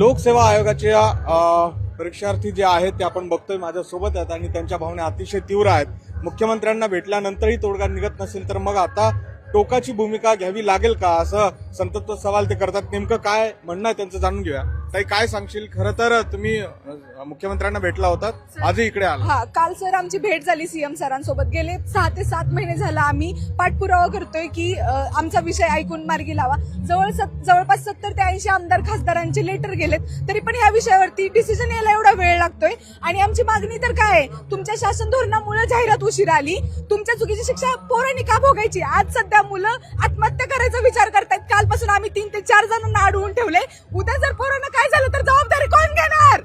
लोकसेवा आयोगाच्या परीक्षार्थी जे आहेत ते आपण बघतोय माझ्यासोबत आहेत आणि त्यांच्या भावना अतिशय तीव्र आहेत. मुख्यमंत्र्यांना भेटल्यानंतरही तोडगा निघत नसेल तर मग आता टोकाची भूमिका घ्यावी लागेल का? असं संतत्व सवाल ते करतात. नेमकं काय म्हणणं आहे त्यांचं जाणून घेऊया. ताई काय सांगशील? खरं तर तुम्ही अ, मुख्यमंत्र्यांना भेटला होता. आजही इकडे आला. हा काल सर आमची भेट झाली सीएम सरांसोबत. गेले सहा ते सात महिने झाला आम्ही पाठपुरावा करतोय की अ, आमचा विषय ऐकून मार्गी लावा. जवळ सत- जवळपास सत्तर ते ऐंशी आमदार खासदारांचे लेटर गेलेत. तरी पण या विषयावरती डिसिजन यायला एवढा वेळ लागतोय. आणि आमची मागणी तर काय आहे? तुमच्या शासन धोरणामुळे जाहिरात उशीर आली. तुमच्या चुकीची शिक्षा पोरांनी का भोगायची? आज सध्या मुलं आत्महत्या करायचा विचार करतायत. कालपासून आम्ही तीन ते चार जणांना अडवून ठेवले उद्या जर पोरांना काय झालं तर जबाबदारी कोण घेणार?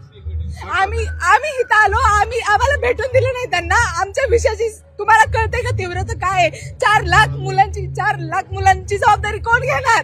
आम्ही आम्ही इथं आलो आम्ही आम्हाला भेटून दिलं नाही त्यांना. आमच्या विषयाची तुम्हाला कळते का तीव्रता काय आहे? चार लाख मुलांची चार लाख मुलांची जबाबदारी कोण घेणार?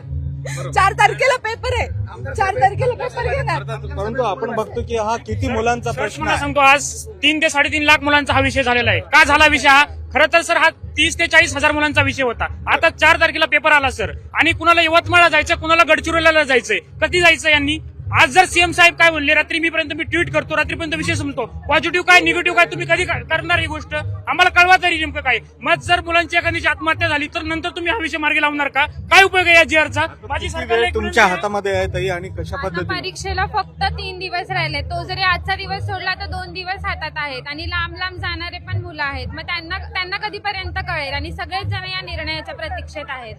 चार तारखेला पेपर आहे. चार तारखेला पेपर घेणार. परंतु आपण बघतो की हा किती मुलांचा प्रश्न सांगतो आज तीन ते साडेतीन लाख मुलांचा हा विषय झालेला आहे. का झाला विषय हा? खरं तर सर हा तीस ते चाळीस हजार मुलांचा विषय होता. आता चार तारखेला पेपर आला सर. आणि कुणाला यवतमाळला जायचं कुणाला गडचिरोलीला जायचंय? कधी जायचं यांनी? आज जर सीएम साहेब काय म्हणले रात्री मी पर्यंत मी ट्विट करतो रात्रीपर्यंत विषय संपतो. पॉझिटिव्ह काय निगेटिव्ह काय तुम्ही कधी का- करणार ही गोष्ट? आम्हाला कळवा तरी नेमकं काय. मग जर मुलांची एखाद्याची आत्महत्या झाली तर नंतर तुम्ही हा विषय मार्गी लावणार का? काय उपयोग आहे या जीआरचा? माझी एक तुमच्या. हातामध्ये आहे ताई आणि कशा आता पद्धतीने? परीक्षेला फक्त तीन दिवस राहिले. तो जरी आजचा दिवस सोडला तर दोन दिवस हातात आहेत. आणि लांब लांब जाणारे पण मुलं आहेत. मग त्यांना त्यांना कधीपर्यंत कळेल? आणि सगळेच जण या निर्णयाच्या प्रतीक्षेत आहेत.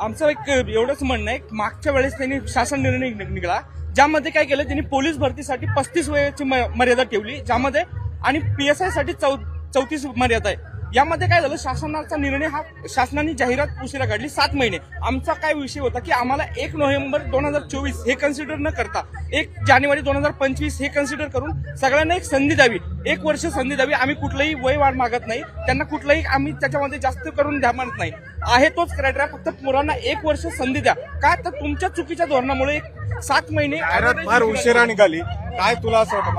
आमचं एक एवढंच म्हणणं आहे मागच्या वेळेस त्यांनी शासन निर्णय निघाला. ज्यामध्ये काय केलं त्यांनी पोलीस भरतीसाठी पस्तीस वयाची म- मर्यादा ठेवली ज्यामध्ये आणि पीएसआयसाठी चौ चौतीस मर्यादा आहे. यामध्ये काय झालं शासनाचा निर्णय हा शासनाने जाहिरात उशिरा काढली सात महिने. आमचा काय विषय होता की आम्हाला एक नोव्हेंबर दोन हजार चोवीस हे कन्सिडर न करता एक जानेवारी दोन हजार पंचवीस हे कन्सिडर करून सगळ्यांना एक संधी द्यावी. एक वर्ष संधी द्यावी. आम्ही कुठलंही वय वाढ मागत नाही. त्यांना कुठलंही आम्ही त्याच्यामध्ये जास्त करून द्या म्हणत नाही. आहे तोच क्रायटेरिया फक्त मुलांना एक वर्ष संधी द्या. का तर तुमच्या चुकीच्या धोरणामुळे एक सात महिने फार उशिरा निघाली. काय तुला असं वाटतं?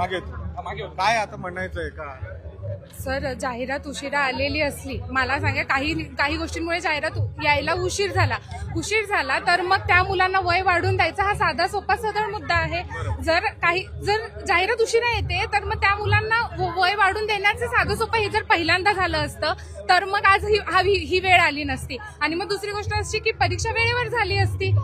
मागे काय आता म्हणायचंय? का? सर जाहिरात उशिरा आलेली असली मला सांगा काही काही गोष्टींमुळे जाहिरात यायला उशीर झाला. उशीर झाला तर मग त्या मुलांना वय वाढून द्यायचा हा साधा सोपा सरळ मुद्दा आहे. जर काही जर जाहिरात उशिरा येते तर मग त्या मुलांना वय वाढून देण्याचं साधं सोपं हे जर पहिल्यांदा झालं असतं तर मग आज ही हा वेळ आली नसती. आणि मग दुसरी गोष्ट अशी की परीक्षा वेळेवर झाली असती.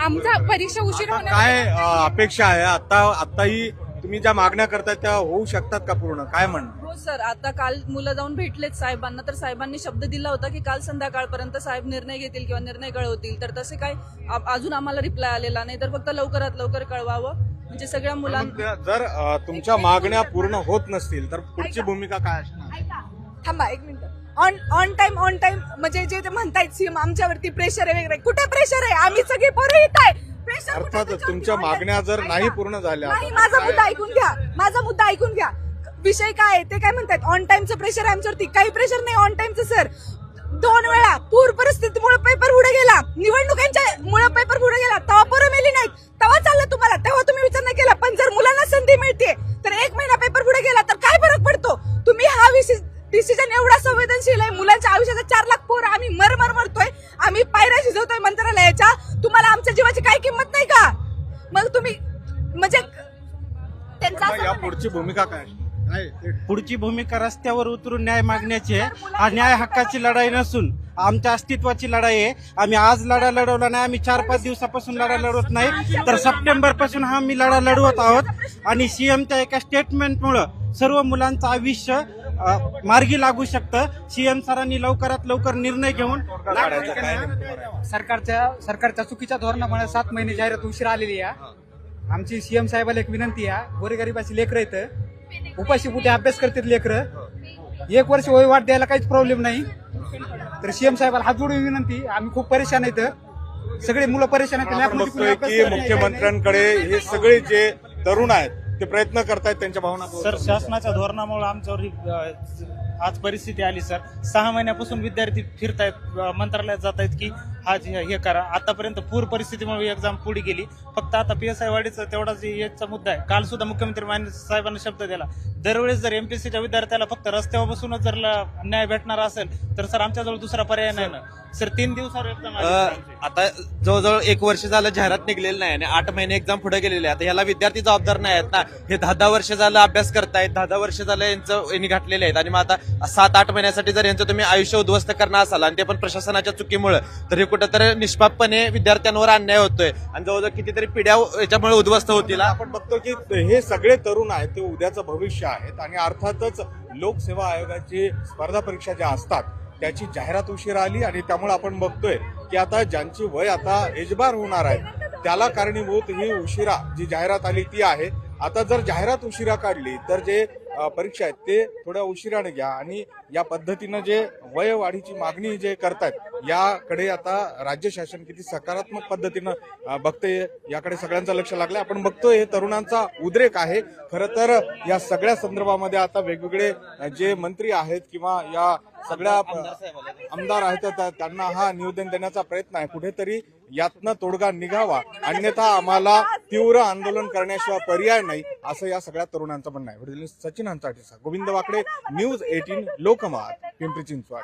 आमचा परीक्षा उशिरा काय अपेक्षा आहे? आता आताही तुम्ही ज्या मागण्या करताय त्या होऊ शकतात का पूर्ण? काय म्हणणं? हो सर. आता काल मुलं जाऊन भेटलेत साहेबांना. तर साहेबांनी शब्द दिला होता की काल संध्याकाळपर्यंत साहेब निर्णय घेतील किंवा निर्णय कळवतील. तर तसे काय आ- अजून आम्हाला रिप्लाय आलेला नाही. तर फक्त लवकरात लवकर कळवावं. म्हणजे सगळ्या मग मुलांना त्या- जर अ, तुमच्या मागण्या पूर्ण होत नसतील तर पुढची भूमिका काय असणार? थांबा एक minute. On on time on time म्हणजे जे ते म्हणतायत सीएम आमच्यावरती प्रेशर आहे वगैरे कुठे प्रेशर आहे? आम्ही सगळे पोरं येत आहे. अर्थात तुमच्या. मागण्या जर. नाही पूर्ण झाल्या नाही माझा मुद्दा ऐकून घ्या. माझा मुद्दा ऐकून घ्या. विषय काय आहे? ते काय म्हणतात ऑन टाइमचं प्रेशर आमच्यावरती. काही प्रेशर नाही ऑन टाइमचं सर दोन वेळा पूर परिस्थितीमुळे पेपर पुढे गेला. निवडणुकांच्या मुळे पेपर पुढे गेला. तेव्हा पोरं मेली नाहीत. तेव्हा चाललं तुम्हाला. तेव्हा तुम्ही विचार नाही केला. पण जर मुलांना संधी मिळते तर एक महिना पेपर पुढे गेला तर काय फरक पडतो? तुम्ही हा डिसिजन एवढा संवेदनशील आहे. मुलांच्या आयुष्याचा चार लाख पोरं आम्ही मरमर मरतोय. आम्ही पायऱ्या शिजवतोय मंत्रालयाच्या. तुम्हाला आमच्या जीवाची काही किंमत नाही का? मग तुम्ही म्हणजे त्यांचा मग असं या म्हणणं आहे. पुढची भूमिका काय? काय पुढची भूमिका रस्त्यावर उतरून न्याय मागण्याची आहे. हा न्याय हक्काची लढाई नसून आमच्या अस्तित्वाची लढाई आहे. आम्ही आज लढा लढवला नाही आम्ही चार पाच दिवसापासून लढा लढवत नाही. तर सप्टेंबरपासून हा आम्ही लढा लढवत आहोत. आणि सीएमच्या एका स्टेटमेंटमुळं सर्व मुलांचं आयुष्य मार्गी लागू शकतं. सीएम सरांनी लवकरात लवकर निर्णय घेऊन? सरकारच्या सरकारच्या चुकीच्या धोरणामुळे सात महिने जाहिरात उशीर आलेली आहे. आमची सीएम साहेबाला एक विनंती आहे. गोरेगरीबाची लेकरं येतं उपाशी कुठे अभ्यास करतात लेकरं. एक वर्ष वय वाट द्यायला काहीच प्रॉब्लेम नाही. तर सीएम साहेबाला हात जोडून विनंती आम्ही खूप परेशान आहेत. सगळे मुलं परेशान आहेत. की. मुख्यमंत्र्यांकडे हे सगळे जे तरुण आहेत ते प्रयत्न करतायत त्यांच्या भावना सर शासनाच्या धोरणामुळे आमच्यावर ही अ, आज परिस्थिती आली सर. सहा महिन्यापासून विद्यार्थी फिरतायत अ, मंत्रालयात जात आहेत की हा जे हे करा. आतापर्यंत पूर परिस्थितीमुळे एक्झाम पुढे गेली. फक्त आता पी एस आय वाढीचा तेवढाच याचा मुद्दा आहे. काल सुद्धा मुख्यमंत्री मान्य साहेबांना शब्द दिला. दरवेळेस जर एमपीएससीच्या विद्यार्थ्याला फक्त रस्त्यावर बसूनच जर ल- न्याय भेटणार असेल तर सर आमच्याजवळ दुसरा पर्याय नाही ना. सर तीन दिवसावर आता जवळजवळ एक वर्ष झालं जाहिरात निघलेली नाही आणि आठ महिने एक्झाम पुढे गेलेले. आहे. आता ह्याला विद्यार्थी जबाबदार नाही आहेत ना. हे दहा दहा वर्ष झालं अभ्यास करतायत दहा दहा वर्ष झालं यांचं यांनी घातलेले आहेत. आणि मग आता सात आठ महिन्यासाठी जर यांचं तुम्ही आयुष्य उद्ध्वस्त करणार असाल आणि ते पण प्रशासनाच्या चुकीमुळे तर हे कुठंतरी निष्पापपणे विद्यार्थ्यांवर अन्याय होतोय. आणि जवळजवळ कितीतरी पिढ्या याच्यामुळे उद्ध्वस्त होतील आपण बघतो की हे सगळे तरुण आहेत ते उद्याचं भविष्य आहेत. आणि अर्थातच लोकसेवा आयोगाची स्पर्धा परीक्षा ज्या असतात त्याची जाहिरात उशीर आली आणि त्यामुळे आपण बघतोय की आता ज्यांची वय आता एजबार होणार आहे त्याला कारणीभूत ही उशिरा जी जाहिरात आली ती आहे. आता जर जाहिरात उशिरा काढली तर जे परीक्षा आहेत ते थोड्या उशिराने घ्या आणि या पद्धतीनं जे वयवाढीची मागणी जे करतायत याकडे आता राज्य शासन किती सकारात्मक पद्धतीनं अ, बघते याकडे सगळ्यांचं लक्ष लागलंय. आपण बघतोय हे तरुणांचा उद्रेक आहे. खरं तर या सगळ्या संदर्भामध्ये आता वेगवेगळे जे मंत्री आहेत किंवा या सगळ्या आमदार आहेत त्या- त्यांना हा निवेदन देण्याचा प्रयत्न आहे. कुठेतरी यातनं तोडगा निघावा. अन्यथा आम्हाला तीव्र आंदोलन करण्याशिवाय पर्याय नाही. असं या सगळ्या तरुणांचं म्हणणं आहे. Sachin Hanchate Govind Wakade news eighteen Lokmat Pimpri Chinchwad.